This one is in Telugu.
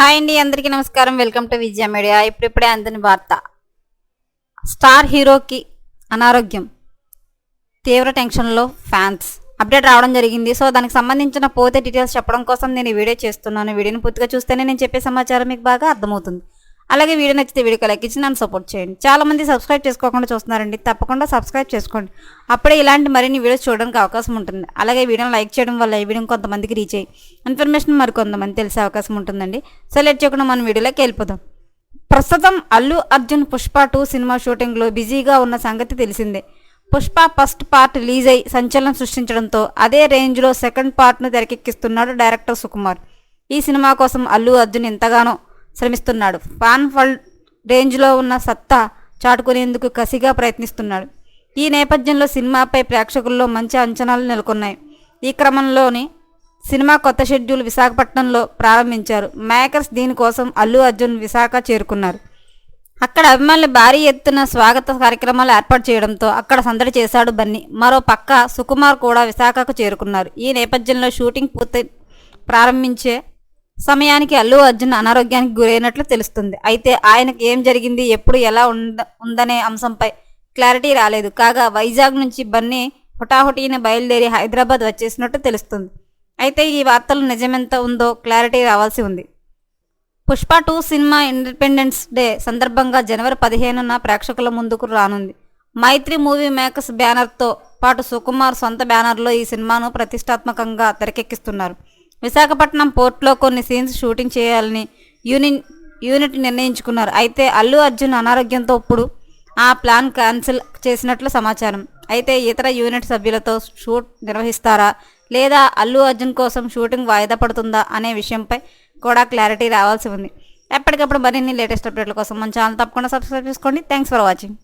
హాయ్ అండి అందరికీ నమస్కారం. Welcome to Vijaya media. ఇప్పుడిప్పుడే అందని వార్త. స్టార్ హీరోకి అనారోగ్యం. తీవ్ర టెన్షన్లో ఫ్యాన్స్. అప్డేట్ రావడం జరిగింది. సో దానికి సంబంధించిన పోతే డీటెయిల్స్ చెప్పడం కోసం నేను ఈ వీడియో చేస్తున్నాను. వీడియోని పూర్తిగా చూస్తేనే నేను చెప్పే సమాచారం మీకు బాగా అర్థమవుతుంది. అలాగే వీడియో నచ్చితే వీడియోకి లైక్ ఇచ్చి నన్ను సపోర్ట్ చేయండి. చాలామంది సబ్స్క్రైబ్ చేసుకోకుండా చూస్తున్నారండి. తప్పకుండా సబ్స్క్రైబ్ చేసుకోండి. అప్పుడే ఇలాంటి మరిన్ని వీడియోస్ చూడడానికి అవకాశం ఉంటుంది. అలాగే వీడియోని లైక్ చేయడం వల్ల ఈ వీడియో కొంతమందికి రీచ్ అయ్యి ఇన్ఫర్మేషన్ మరి కొంతమంది తెలిసే అవకాశం ఉంటుందండి. సో చేయకుండా మనం వీడియోలోకి వెళ్ళిపోదాం. ప్రస్తుతం అల్లు అర్జున్ పుష్ప టూ సినిమా షూటింగ్లో బిజీగా ఉన్న సంగతి తెలిసిందే. పుష్ప ఫస్ట్ పార్ట్ రిలీజ్ అయి సంచలనం సృష్టించడంతో అదే రేంజ్లో సెకండ్ పార్ట్ను తెరకెక్కిస్తున్నాడు డైరెక్టర్ సుకుమార్. ఈ సినిమా కోసం అల్లు అర్జున్ ఎంతగానో శ్రమిస్తున్నాడు. ఫాన్ వరల్డ్ రేంజ్లో ఉన్న సత్తా చాటుకునేందుకు కసిగా ప్రయత్నిస్తున్నాడు. ఈ నేపథ్యంలో సినిమాపై ప్రేక్షకుల్లో మంచి అంచనాలు నెలకొన్నాయి. ఈ క్రమంలోని సినిమా కొత్త షెడ్యూల్ విశాఖపట్నంలో ప్రారంభించారు. మేకర్స్ దీనికోసం అల్లు అర్జున్ విశాఖ చేరుకున్నారు. అక్కడ అభిమానులు భారీ ఎత్తున స్వాగత కార్యక్రమాలు ఏర్పాటు చేయడంతో అక్కడ సందడి చేశాడు బన్నీ. మరో పక్క సుకుమార్ కూడా విశాఖకు చేరుకున్నారు. ఈ నేపథ్యంలో షూటింగ్ పూర్తి ప్రారంభించే సమయానికి అల్లు అర్జున్ అనారోగ్యానికి గురైనట్లు తెలుస్తుంది. అయితే ఆయనకు ఏం జరిగింది ఎప్పుడు ఎలా ఉంద ఉందనే అంశంపై క్లారిటీ రాలేదు. కాగా వైజాగ్ నుంచి బన్నీ హుటాహుటీన బయలుదేరి హైదరాబాద్ వచ్చేసినట్టు తెలుస్తుంది. అయితే ఈ వార్తలు నిజమెంత ఉందో క్లారిటీ రావాల్సి ఉంది. పుష్ప టూ సినిమా ఇండిపెండెన్స్ డే సందర్భంగా జనవరి పదిహేనున ప్రేక్షకుల ముందుకు రానుంది. మైత్రి మూవీ మేకర్స్ బ్యానర్తో పాటు సుకుమార్ సొంత బ్యానర్లో ఈ సినిమాను ప్రతిష్టాత్మకంగా తెరకెక్కిస్తున్నారు. విశాఖపట్నం పోర్ట్లో కొన్ని సీన్స్ షూటింగ్ చేయాలని యూని యూనిట్ నిర్ణయించుకున్నారు. అయితే అల్లు అర్జున్ అనారోగ్యంతో ఇప్పుడు ఆ ప్లాన్ క్యాన్సిల్ చేసినట్లు సమాచారం. అయితే ఇతర యూనిట్ సభ్యులతో షూట్ నిర్వహిస్తారా? లేదా అల్లు అర్జున్ కోసం షూటింగ్ వాయిదా పడుతుందా అనే విషయంపై కూడా క్లారిటీ రావాల్సి ఉంది. ఎప్పటికప్పుడు మరిన్ని లేటెస్ట్ అప్డేట్ల కోసం మన ఛానల్ తప్పకుండా సబ్స్క్రైబ్ చేసుకోండి. Thanks for watching.